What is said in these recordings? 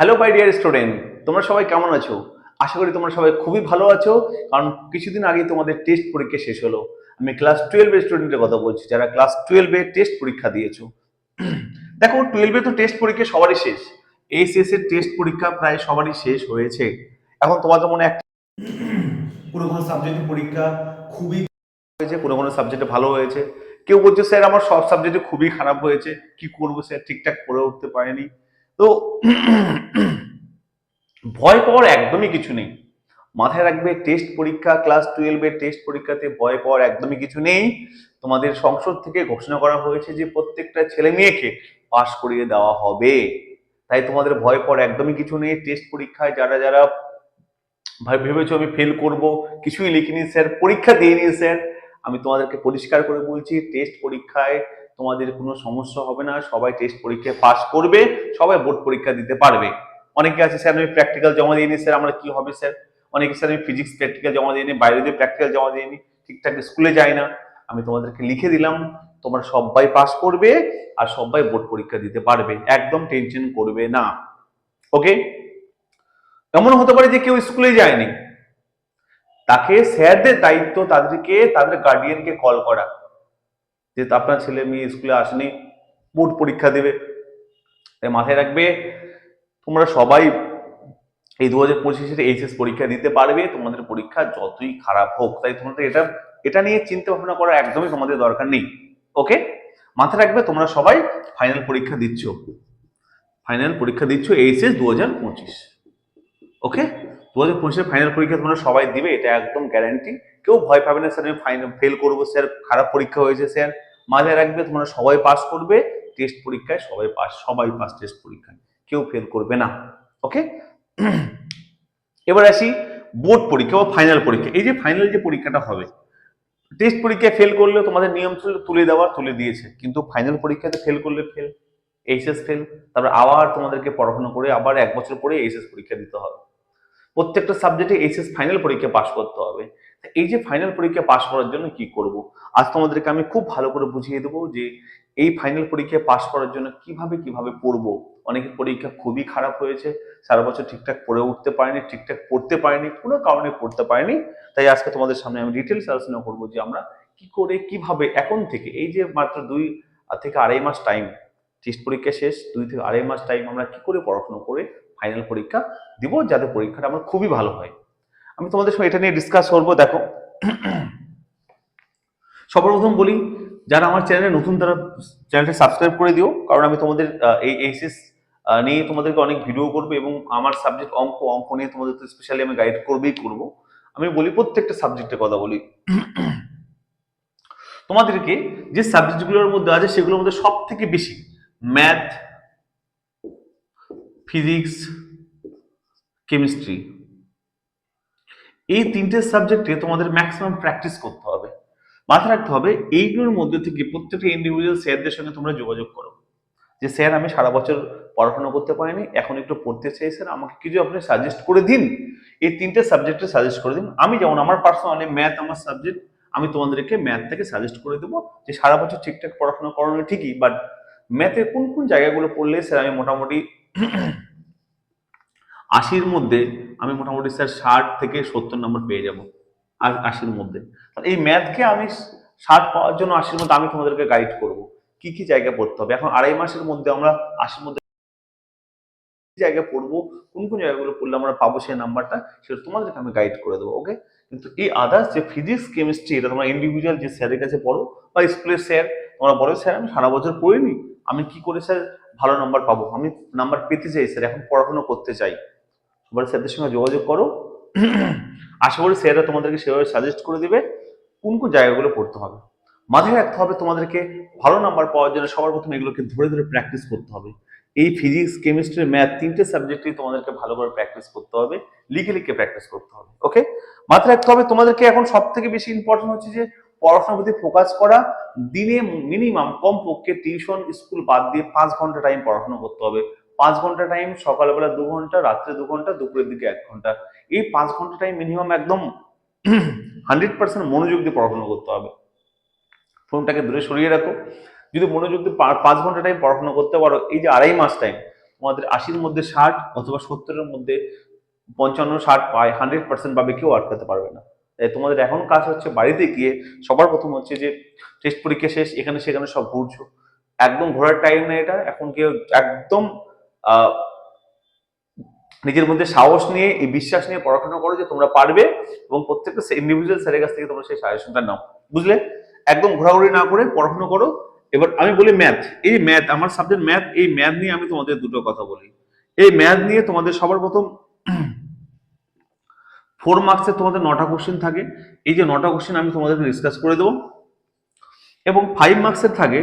Hello my dear student তোমরা সবাই কেমন আছো? আশা করি তোমরা সবাই খুবই ভালো আছো, কারণ কিছুদিন আগে তোমাদের টেস্ট পরীক্ষা শেষ হলো। আমি ক্লাস টুয়েলভের স্টুডেন্টের কথা বলছি, যারা ক্লাস টুয়েলভে টেস্ট পরীক্ষা দিয়েছ। দেখো টুয়েলভে তো টেস্ট পরীক্ষা সবারই শেষ। এইচএস এর টেস্ট পরীক্ষা প্রায় সবারই শেষ হয়েছে। এখন তোমাদের মনে একটা কোনো কোনো সাবজেক্টের পরীক্ষা খুবই হয়েছে, কোনো কোনো সাবজেক্টে ভালো হয়েছে। কেউ বলছে, স্যার, আমার সব সাবজেক্টে খুবই খারাপ হয়েছে। কি করব, স্যার? ঠিকঠাক পড়ে উঠতে পারেনি। তো ভয় পাওয়ার একদমই কিছু নেই। মাথায় রাখবে টেস্ট পরীক্ষা ক্লাস টুয়েলভের টেস্ট পরীক্ষাতে ভয় পাওয়ার একদমই কিছু নেই। তোমাদের সংসদ থেকে ঘোষণা করা হয়েছে যে প্রত্যেকটা ছেলে মেয়েকে পাশ করিয়ে দেওয়া হবে। তাই তোমাদের ভয় পাওয়ার একদমই কিছু নেই। টেস্ট পরীক্ষায় যারা যারা ভেবেছো আমি ফেল করব, কিছুই লিখিনি স্যার পরীক্ষা দিয়ে দিইনি স্যার আমি তোমাদেরকে পরিষ্কার করে বলছি টেস্ট পরীক্ষায় তোমাদের কোনো সমস্যা হবে না, সবাই টেস্ট পরীক্ষায় পাস করবে, সবাই বোর্ড পরীক্ষা দিতে পারবে। অনেকে আছে স্যার আমি প্র্যাকটিক্যাল জমা দিইনি স্যার আমরা কি হবে স্যার অনেকে স্যার আমি ফিজিক্স প্র্যাকটিক্যাল জমা দিইনি, বাইরে দিয়ে প্র্যাকটিক্যাল জমা দিইনি, ঠিকঠাক স্কুলে যাই না। আমি তোমাদেরকে লিখে দিলাম, তোমরা সবাই পাস করবে আর সবাই বোর্ড পরীক্ষা দিতে পারবে। একদম টেনশন করবে না। ওকে এমন হতে পারে যে কেউ স্কুলে যায়নি। তাকে স্যারদের দায়িত্ব তাদেরকে, তাদের গার্ডিয়ানকে কল করা। যে আপনার ছেলে মেয়ে স্কুলে আসেনি, বোর্ড পরীক্ষা দেবে। তাই মাথায় রাখবে, তোমরা সবাই এই দু হাজার পঁচিশের এইচএস পরীক্ষা দিতে পারবে, তোমাদের পরীক্ষা যতই খারাপ হোক। তাই তোমাদের এটা এটা নিয়ে চিন্তা ভাবনা করা একদমই তোমাদের দরকার নেই। ওকে? মাথায় রাখবে, তোমরা সবাই ফাইনাল পরীক্ষা দিচ্ছ। ফাইনাল পরীক্ষা দিচ্ছ এইচএস দু হাজার পঁচিশ। ওকে? দু হাজার পঁচিশের ফাইনাল পরীক্ষা তোমরা সবাই দিবে, এটা একদম গ্যারান্টি কেউ ভয় পাবে না, স্যার, আমি ফাইনাল ফেল করব, স্যার, খারাপ পরীক্ষা হয়েছে, স্যার। মাথায় রাখবে, তোমরা সবাই পাস করবে টেস্ট পরীক্ষায় সবাই পাস সবাই পাস টেস্ট পরীক্ষায়। কেউ ফেল করবে না ওকে এবার আসি বোর্ড পরীক্ষা বা ফাইনাল পরীক্ষা। এই যে ফাইনাল যে পরীক্ষাটা হবে টেস্ট পরীক্ষায় ফেল করলে তোমাদের নিয়ম ছিল তুলে দেওয়া, তুলে দিয়েছে। কিন্তু ফাইনাল পরীক্ষাতে ফেল করলে ফেল এইচএস ফেল তারপর আবার তোমাদেরকে পড়াশোনা করে আবার এক বছর পরে এইচএস পরীক্ষা দিতে হবে। প্রত্যেকটা সাবজেক্টে এইচএস ফাইনাল পরীক্ষা পাশ করতে হবে। এই যে ফাইনাল পরীক্ষা পাশ করার জন্য কি করব? আজ তোমাদেরকে আমি খুব ভালো করে বুঝিয়ে দেবো যে এই ফাইনাল পরীক্ষায় পাশ করার জন্য কীভাবে কীভাবে পড়ব অনেকের পরীক্ষা খুবই খারাপ হয়েছে, সারা বছর ঠিকঠাক পড়ে উঠতে পারেনি, ঠিকঠাক পড়তে পারেনি, কোনো কারণে পড়তে পারেনি। তাই আজকে তোমাদের সামনে আমি ডিটেলস আলোচনা করব যে আমরা কি করে, কীভাবে, এখন থেকে, এই যে মাত্র দুই থেকে আড়াই মাস টাইম টেস্ট পরীক্ষা শেষ, দুই থেকে আড়াই মাস টাইম আমরা কি করে পড়াশোনা করে ফাইনাল পরীক্ষা দিব, যাতে পরীক্ষাটা আমার খুবই ভালো হয়। আমি তোমাদের সঙ্গে এটা নিয়ে ডিসকাস করব, দেখো। সর্বপ্রথম বলি, যারা আমার চ্যানেলে নতুন, তারা চ্যানেলটা সাবস্ক্রাইব করে দিও, কারণ আমি তোমাদের এই এইচএস নিয়ে তোমাদেরকে অনেক ভিডিও করব এবং আমার সাবজেক্ট অঙ্ক অঙ্ক নিয়ে তোমাদের তো স্পেশালি আমি গাইড করবেই করব। আমি বলি প্রত্যেকটা সাবজেক্টের কথা বলি। তোমাদেরকে যে সাবজেক্টগুলোর মধ্যে আছে, সেগুলোর মধ্যে সব থেকে বেশি ম্যাথ ফিজিক্স কেমিস্ট্রি এই তিনটে সাবজেক্টে তোমাদের ম্যাক্সিমাম প্র্যাকটিস করতে হবে। মাথায় রাখতে হবে, এইগুলোর মধ্যে থেকে প্রত্যেকটা ইন্ডিভিজুয়াল স্যারদের সঙ্গে তোমরা যোগাযোগ করো। যে স্যার, আমি সারা বছর পড়াশোনা করতে পারিনি, এখন একটু পড়তে চাই স্যার, আমাকে কিছু আপনি সাজেস্ট করে দিন। এই তিনটে সাবজেক্টে সাজেস্ট করে দিন। আমি যেমন আমার পার্সোনালি ম্যাথ আমার সাবজেক্ট আমি তোমাদেরকে ম্যাথ থেকে সাজেস্ট করে দেবো যে সারা বছর ঠিকঠাক পড়াশোনা করানো ঠিকই বাট ম্যাথে কোন কোন জায়গাগুলো পড়লে স্যার আমি মোটামুটি আশির মধ্যে আমি মোটামুটি স্যার ষাট থেকে সত্তর নম্বর পেয়ে যাব আর আশির মধ্যে। এই ম্যাথকে আমি ষাট পাওয়ার জন্য আশির মধ্যে আমি তোমাদেরকে গাইড করব। কি কি জায়গা পড়তে হবে? এখন আড়াই মাসের মধ্যে আমরা আশির মধ্যে কি জায়গায় পড়ব? কোন কোন জায়গাগুলো পড়লে আমরা পাবো সেই নাম্বারটা সেটা তোমাদেরকে আমি গাইড করে দেবো ওকে কিন্তু এই আদার্স যে ফিজিক্স কেমিস্ট্রি এটা তোমরা ইন্ডিভিজুয়াল যে স্যারের কাছে পড়ো, বা স্কুলের স্যার, তোমরা বলো স্যার, আমি সারা বছর পড়িনি। আমি কি করে স্যার ভালো নাম্বার পাবো? আমি নাম্বার পেতে চাই, স্যার। এখন পড়াশোনা করতে চাই। সবার স্যারদের সঙ্গে যোগাযোগ করো। আশা করি স্যাররা তোমাদেরকে সেভাবে সাজেস্ট করে দিবে কোন কোন জায়গাগুলো পড়তে হবে। মাথায় রাখতে হবে তোমাদেরকে ভালো নাম্বার পাওয়ার জন্য সবার প্রথমে এগুলোকে ধরে ধরে প্র্যাকটিস করতে হবে। এই ফিজিক্স কেমিস্ট্রি ম্যাথ তিনটে সাবজেক্টই তোমাদেরকে ভালো করে প্র্যাকটিস করতে হবে, লিখে লিখে প্র্যাকটিস করতে হবে ওকে মাথায় রাখতে হবে তোমাদেরকে এখন সব থেকে বেশি ইম্পর্টেন্ট হচ্ছে যে পড়াশোনার প্রতি ফোকাস করা, দিনে মিনিমাম কমপক্ষে টিউশন স্কুল বাদ দিয়ে পাঁচ ঘণ্টা টাইম পড়াশোনা করতে হবে। পাঁচ ঘণ্টা টাইম সকালবেলা দু ঘণ্টা, রাত্রে দু ঘণ্টা, দুপুরের দিকে এক ঘণ্টা। এই পাঁচ ঘণ্টা টাইম মিনিমাম একদম হান্ড্রেড পার্সেন্ট মনোযোগ দিয়ে পড়াশোনা করতে হবে। ফোনটাকে দূরে সরিয়ে রাখো। যদি মনোযোগ দিয়ে পাঁচ ঘণ্টা টাইম পড়াশোনা করতে পারো, এই যে আড়াই মাস টাইম তোমাদের আশির মধ্যে ষাট অথবা সত্তরের মধ্যে পঞ্চান্ন, ষাট পায় হান্ড্রেড পার্সেন্ট পাবে কেউ আটকাতে পারবে না। তাই তোমাদের এখন কাজ হচ্ছে বাড়িতে গিয়ে সবার প্রথম হচ্ছে যে টেস্ট পরীক্ষা শেষ, এখানে সেখানে সব ঘুরছো। একদম ঘোরার টাইম না এটা। এখন কেউ একদম নিজের মধ্যে সাহস নিয়ে, এই বিশ্বাস নিয়ে পড়াশোনা করো যে তোমরা পারবে এবং প্রত্যেকটা ইন্ডিভিজুয়াল স্যারের কাছ থেকে তোমরা সেই সাজেশনটা নাও। বুঝলে? একদম ঘোরাঘুরি না করে পড়াশোনা করো। এবার আমি বলি ম্যাথ এই ম্যাথ আমার সাবজেক্ট ম্যাথ এই ম্যাথ নিয়ে আমি তোমাদের দুটো কথা বলি। এই ম্যাথ নিয়ে তোমাদের সবার প্রথম ফোর মার্কসে তোমাদের নটা কোশ্চেন থাকে। এই যে নটা কোশ্চেন আমি তোমাদেরকে ডিসকাস করে দেবো। এবং ফাইভ মার্কসের থাকে,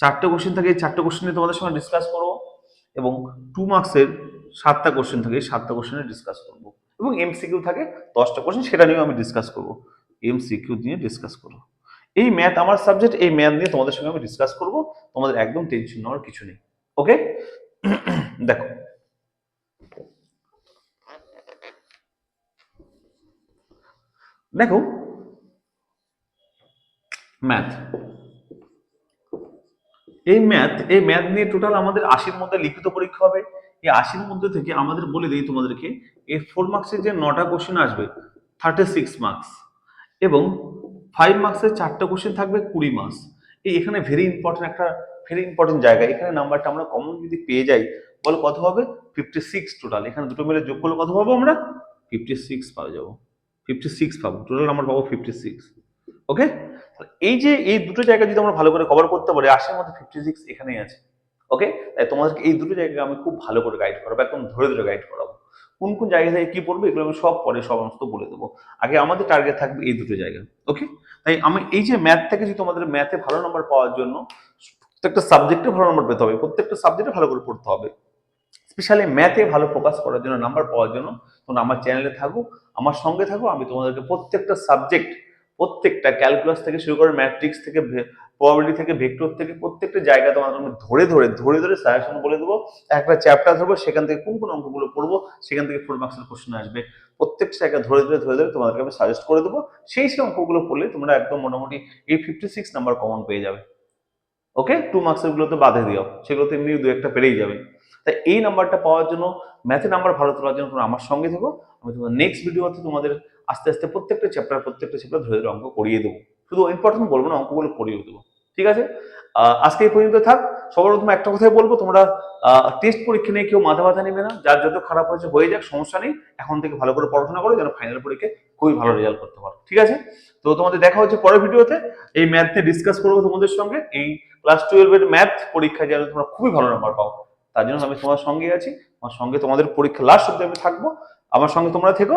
চারটে কোশ্চেন থাকে, এই চারটে কোশ্চেন নিয়ে তোমাদের সঙ্গে ডিসকাস করব। এবং টু মার্কসের সাতটা কোশ্চেন থাকে, এই সাতটা কোশ্চেনে ডিসকাস করব। এবং এমসিকিউ থাকে, দশটা কোশ্চেন সেটা নিয়েও আমি ডিসকাস করব। এমসিকিউ নিয়ে ডিসকাস করব। এই ম্যাথ আমার সাবজেক্ট এই ম্যাথ নিয়ে তোমাদের সঙ্গে আমি ডিসকাস করব। তোমাদের একদম টেনশন নেওয়ার কিছু নেই। ওকে দেখো। দেখো। ম্যাথ এই ম্যাথ এই ম্যাথ নিয়ে টোটাল আমাদের আশির মধ্যে লিখিত পরীক্ষা হবে। এই আশির মধ্যে থেকে আমাদের বলে দিই তোমাদেরকে, এই ফোর মার্কসের যে নটা কোশ্চেন আসবে থার্টি সিক্স মার্কস এবং ফাইভ মার্কসের চারটা কোশ্চেন থাকবে কুড়ি মার্কস এই এখানে ভেরি ইম্পর্টেন্ট একটা ভেরি ইম্পর্টেন্ট জায়গা। এখানে নাম্বারটা আমরা কমন যদি পেয়ে যাই, বলে কত হবে? ফিফটি সিক্স টোটাল এখানে দুটো মিলে যোগ করলে কত পাবো আমরা? ফিফটি সিক্স পাওয়া যাব। ফিফটি সিক্স পাবো। টোটাল নাম্বার পাবো ফিফটি সিক্স ওকে এই যে এই দুটো জায়গা যদি আমরা ভালো করে কভার করতে পারি, আশির মধ্যে ফিফটি সিক্স এখানেই আছে। ওকে তাই তোমাদেরকে এই দুটো জায়গাকে আমি খুব ভালো করে গাইড করাবো, একদম ধরে ধরে গাইড করাবো। কোন কোন জায়গা থেকে কি পড়বে এগুলো আমি সব পরে সমস্ত বলে দেবো। আগে আমাদের টার্গেট থাকবে এই দুটো জায়গা। ওকে তাই আমি এই যে ম্যাথ থেকে যদি তোমাদের ম্যাথে ভালো নাম্বার পাওয়ার জন্য প্রত্যেকটা সাবজেক্টে ভালো নাম্বার পেতে হবে, প্রত্যেকটা সাবজেক্টে ভালো করে পড়তে হবে। স্পেশালি ম্যাথে ভালো ফোকাস করার জন্য নাম্বার পাওয়ার জন্য তোমরা আমার চ্যানেলে থাকো, আমার সঙ্গে থাকো, আমি তোমাদেরকে প্রত্যেকটা সাবজেক্ট প্রত্যেকটা ক্যালকুলাস থেকে শুরু করে ম্যাট্রিক্স থেকে প্রবাবিলিটি থেকে ভেক্টর থেকে প্রত্যেকটা জায়গা তোমাদের আমি ধরে ধরে ধরে ধরে সাজেশন বলে দেবো। একটা চ্যাপ্টার ধরবো, সেখান থেকে কোন কোন অঙ্কগুলো পড়ব সেখান থেকে ফোর মার্কসের কোশ্চেন আসবে। প্রত্যেকটা জায়গা ধরে ধরে ধরে ধরে তোমাদেরকে আমি সাজেস্ট করে দেবো। সেই সেই অঙ্কগুলো পড়লে তোমরা একদম মোটামুটি এই ফিফটি সিক্স নাম্বার কমন পেয়ে যাবে। ওকে টু মার্কসের গুলোতে বাধে দিও। সেগুলোতে এমনি দু একটা পেরেই যাবে। তাই এই নাম্বারটা পাওয়ার জন্য ম্যাথে নাম্বার ভালো তোলার জন্য তোমরা আমার সঙ্গে থেকো। আমি তোমাদের নেক্সট ভিডিওতে তোমাদের আস্তে আস্তে প্রত্যেকটা চ্যাপ্টার প্রত্যেকটা চ্যাপ্টার ধরে ধরে অঙ্ক করিয়ে দেবো। শুধু ইম্পর্টেন্ট বলব না, অঙ্কগুলো করিয়ে দেবো। ঠিক আছে? আজকে এই পর্যন্ত থাক। সবার প্রথমে একটা কথাই বলব, তোমরা টেস্ট পরীক্ষা নিয়ে কেউ মাথা ব্যথা নেবে না। যার যত খারাপ হয়েছে, হয়ে যাক, সমস্যা নেই। এখন থেকে ভালো করে পড়াশোনা করো, যেন ফাইনাল পরীক্ষায় খুবই ভালো রেজাল্ট করতে পারো। ঠিক আছে? তো তোমাদের দেখা হচ্ছে পরের ভিডিওতে। এই ম্যাথ নিয়ে ডিসকাস করব তোমাদের সঙ্গে। এই ক্লাস টুয়েলভের ম্যাথ পরীক্ষায় যেন তোমরা খুবই ভালো নাম্বার পাও। তার জন্য আমি তোমার সঙ্গে আছি। আমার সঙ্গে তোমাদের পরীক্ষা লাস্ট অব্দি আমি থাকব। আমার সঙ্গে তোমরা থেকো।